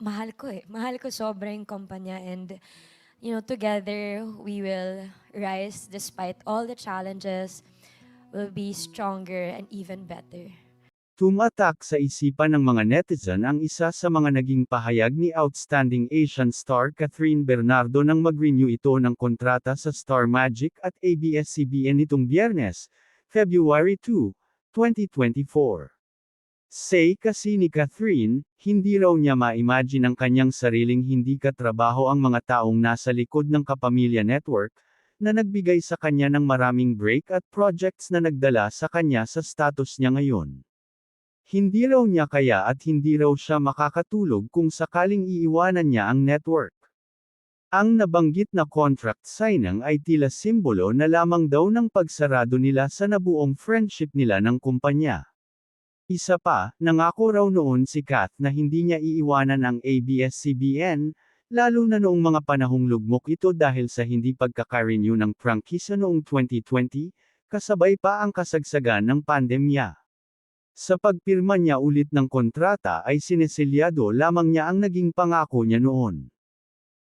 Mahal ko eh. Mahal ko sobra yung kumpanya and you know, together we will rise despite all the challenges. We'll be stronger and even better. Tumatak sa isipan ng mga netizen ang isa sa mga naging pahayag ni outstanding Asian star Catherine Bernardo nang mag-renew ito ng kontrata sa Star Magic at ABS-CBN nitong biyernes, February 2, 2024. Say kasi ni Catherine, hindi raw niya ma-imagine ang kanyang sariling hindi katrabaho ang mga taong nasa likod ng Kapamilya Network, na nagbigay sa kanya ng maraming break at projects na nagdala sa kanya sa status niya ngayon. Hindi raw niya kaya at hindi raw siya makakatulog kung sakaling iiwanan niya ang network. Ang nabanggit na contract signing ay tila simbolo na lamang daw ng pagsarado nila sa nabuong friendship nila ng kumpanya. Isa pa, nangako raw noon si Kath na hindi niya iiwanan ang ABS-CBN, lalo na noong mga panahong lugmok ito dahil sa hindi pagkakarenew ng prangkisa noong 2020, kasabay pa ang kasagsagan ng pandemya. Sa pagpirma niya ulit ng kontrata ay sineselyado lamang niya ang naging pangako niya noon.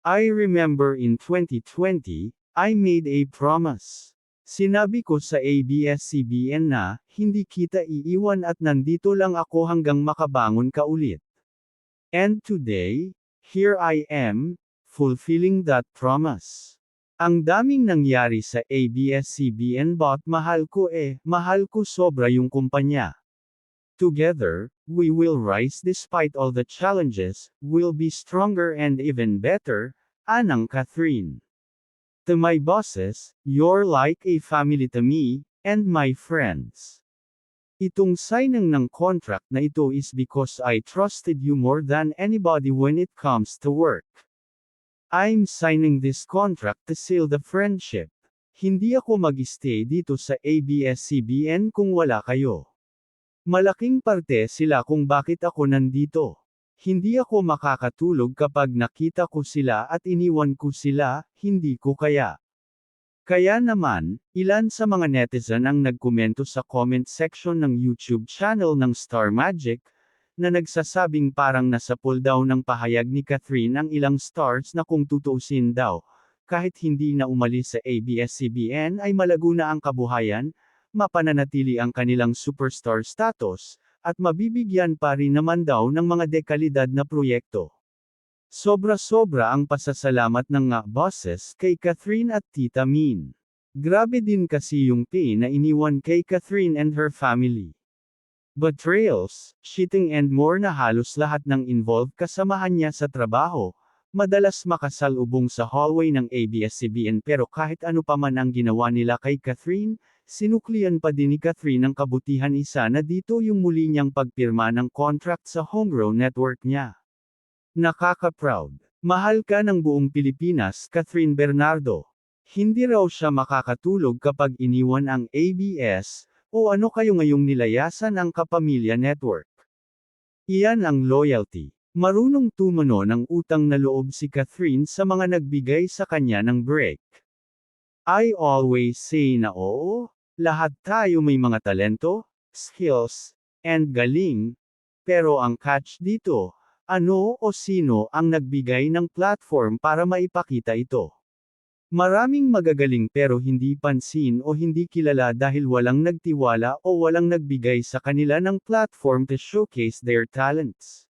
I remember in 2020, I made a promise. Sinabi ko sa ABS-CBN na, hindi kita iiwan at nandito lang ako hanggang makabangon ka ulit. And today, here I am, fulfilling that promise. Ang daming nangyari sa ABS-CBN but mahal ko eh, mahal ko sobra yung kumpanya. Together, we will rise despite all the challenges, we'll be stronger and even better, Anang Catherine. To my bosses, you're like a family to me, and my friends. Itong signing ng contract na ito is because I trusted you more than anybody when it comes to work. I'm signing this contract to seal the friendship. Hindi ako mag-stay dito sa ABS-CBN kung wala kayo. Malaking parte sila kung bakit ako nandito. Hindi ako makakatulog kapag nakita ko sila at iniwan ko sila, hindi ko kaya. Kaya naman, ilan sa mga netizen ang nagkomento sa comment section ng YouTube channel ng Star Magic, na nagsasabing parang nasa pull daw ng pahayag ni Catherine ang ilang stars na kung tutuusin daw, kahit hindi na umalis sa ABS-CBN ay malago na ang kabuhayan, mapananatili ang kanilang superstar status, at mabibigyan pa rin naman daw ng mga dekalidad na proyekto. Sobra-sobra ang pasasalamat ng nga bosses kay Catherine at Tita Min. Grabe din kasi yung pain na iniwan kay Catherine and her family. Betrayals, cheating and more na halos lahat ng involved kasamahan niya sa trabaho, madalas makasalubong sa hallway ng ABS-CBN pero kahit ano pa man ang ginawa nila kay Catherine, sinuklian pa din ni Catherine ang kabutihan isa na dito yung muli niyang pagpirma ng contract sa homegrown network niya. Nakaka-proud. Mahal ka ng buong Pilipinas, Catherine Bernardo. Hindi raw siya makakatulog kapag iniwan ang ABS, o ano kayo ngayong nilayasan ang Kapamilya Network. Iyan ang loyalty. Marunong tumano ng utang na loob si Catherine sa mga nagbigay sa kanya ng break. I always say na oo, lahat tayo may mga talento, skills, and galing, pero ang catch dito, ano o sino ang nagbigay ng platform para maipakita ito. Maraming magagaling pero hindi pansin o hindi kilala dahil walang nagtiwala o walang nagbigay sa kanila ng platform to showcase their talents.